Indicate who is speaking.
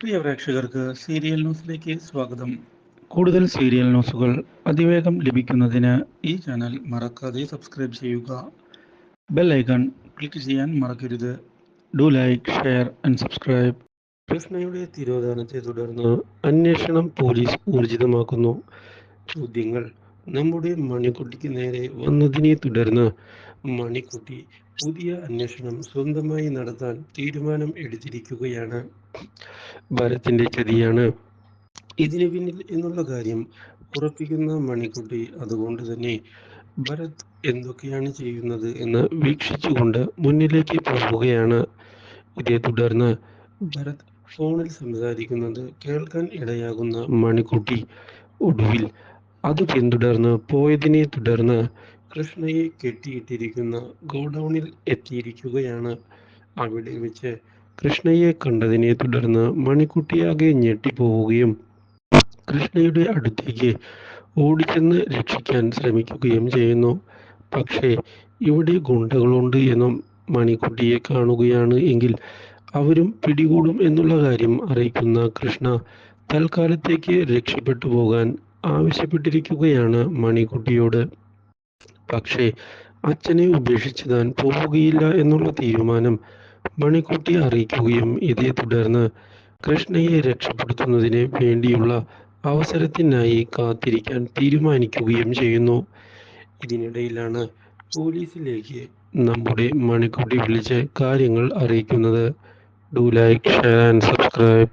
Speaker 1: പ്രിയ പ്രേക്ഷകർക്ക് സീരിയൽ ന്യൂസിലേക്ക് സ്വാഗതം. കൂടുതൽ സീരിയൽ ന്യൂസുകൾ അതിവേഗം ലഭിക്കുന്നതിന് ഈ ചാനൽ മറക്കാതെ സബ്സ്ക്രൈബ് ചെയ്യുക. ബെൽ ഐക്കൺ ക്ലിക്ക് ചെയ്യാൻ മറക്കരുത്. Do like share and subscribe.
Speaker 2: കൃഷ്ണയുടെ തിരോധാനത്തെ തുടർന്ന് അന്വേഷണം പോലീസ് ഊർജിതമാക്കുന്നു. ചോദ്യങ്ങൾ. നമ്മുടെ മണിക്കുട്ടിക്ക് നേരെ വന്നതിനെ തുടർന്ന് മണിക്കുട്ടി പുതിയ അന്വേഷണം സ്വന്തമായി നടത്താൻ തീരുമാനം എടുത്തിരിക്കുകയാണ്. ഭരത്തിന്റെ ചതിയാണ്. ഇതിന് പിന്നിൽ എന്നുള്ള കാര്യം ഉറപ്പിക്കുന്ന മണിക്കുട്ടി അതുകൊണ്ട് തന്നെ ഭരത് എന്തൊക്കെയാണ് ചെയ്യുന്നത് എന്ന് വീക്ഷിച്ചുകൊണ്ട് മുന്നിലേക്ക് പോവുകയാണ് ഇതേ തുടർന്ന് ഭരത് ഫോണിൽ സംസാരിക്കുന്നത് കേൾക്കാൻ ഇടയാകുന്ന മണിക്കുട്ടി ഒടുവിൽ അത് പിന്തുടർന്ന് പോയതിനെ തുടർന്ന് കൃഷ്ണയെ കെട്ടിയിട്ടിരിക്കുന്ന ഗോഡൗണിൽ എത്തിയിരിക്കുകയാണ്. അവിടെ വെച്ച് കൃഷ്ണയെ കണ്ടതിനെ തുടർന്ന് മണിക്കുട്ടിയാകെ ഞെട്ടിപ്പോവുകയും കൃഷ്ണയുടെ അടുത്തേക്ക് ഓടിച്ചെന്ന് രക്ഷിക്കാൻ ശ്രമിക്കുകയും ചെയ്യുന്നു. പക്ഷേ ഇവിടെ ഗുണ്ടകളുണ്ട് എന്നും മണിക്കുട്ടിയെ കാണുകയാണ് എങ്കിൽ അവരും പിടികൂടും എന്നുള്ള കാര്യം അറിയിക്കുന്ന കൃഷ്ണ തൽക്കാലത്തേക്ക് രക്ഷപ്പെട്ടു പോകാൻ ആവശ്യപ്പെട്ടിരിക്കുകയാണ് മണിക്കുട്ടിയോട്. പക്ഷേ അച്ഛനെ ഉപേക്ഷിച്ച് താൻ പോവുകയില്ല എന്നുള്ള തീരുമാനം മണിക്കുട്ടി അറിയിക്കുകയും ഇതേ തുടർന്ന് കൃഷ്ണയെ രക്ഷപ്പെടുത്തുന്നതിന് വേണ്ടിയുള്ള അവസരത്തിനായി കാത്തിരിക്കാൻ തീരുമാനിക്കുകയും ചെയ്യുന്നു. ഇതിനിടയിലാണ് പോലീസിലേക്ക് നമ്മുടെ മണിക്കുട്ടി വിളിച്ച് കാര്യങ്ങൾ അറിയിക്കുന്നത്. Do like share and subscribe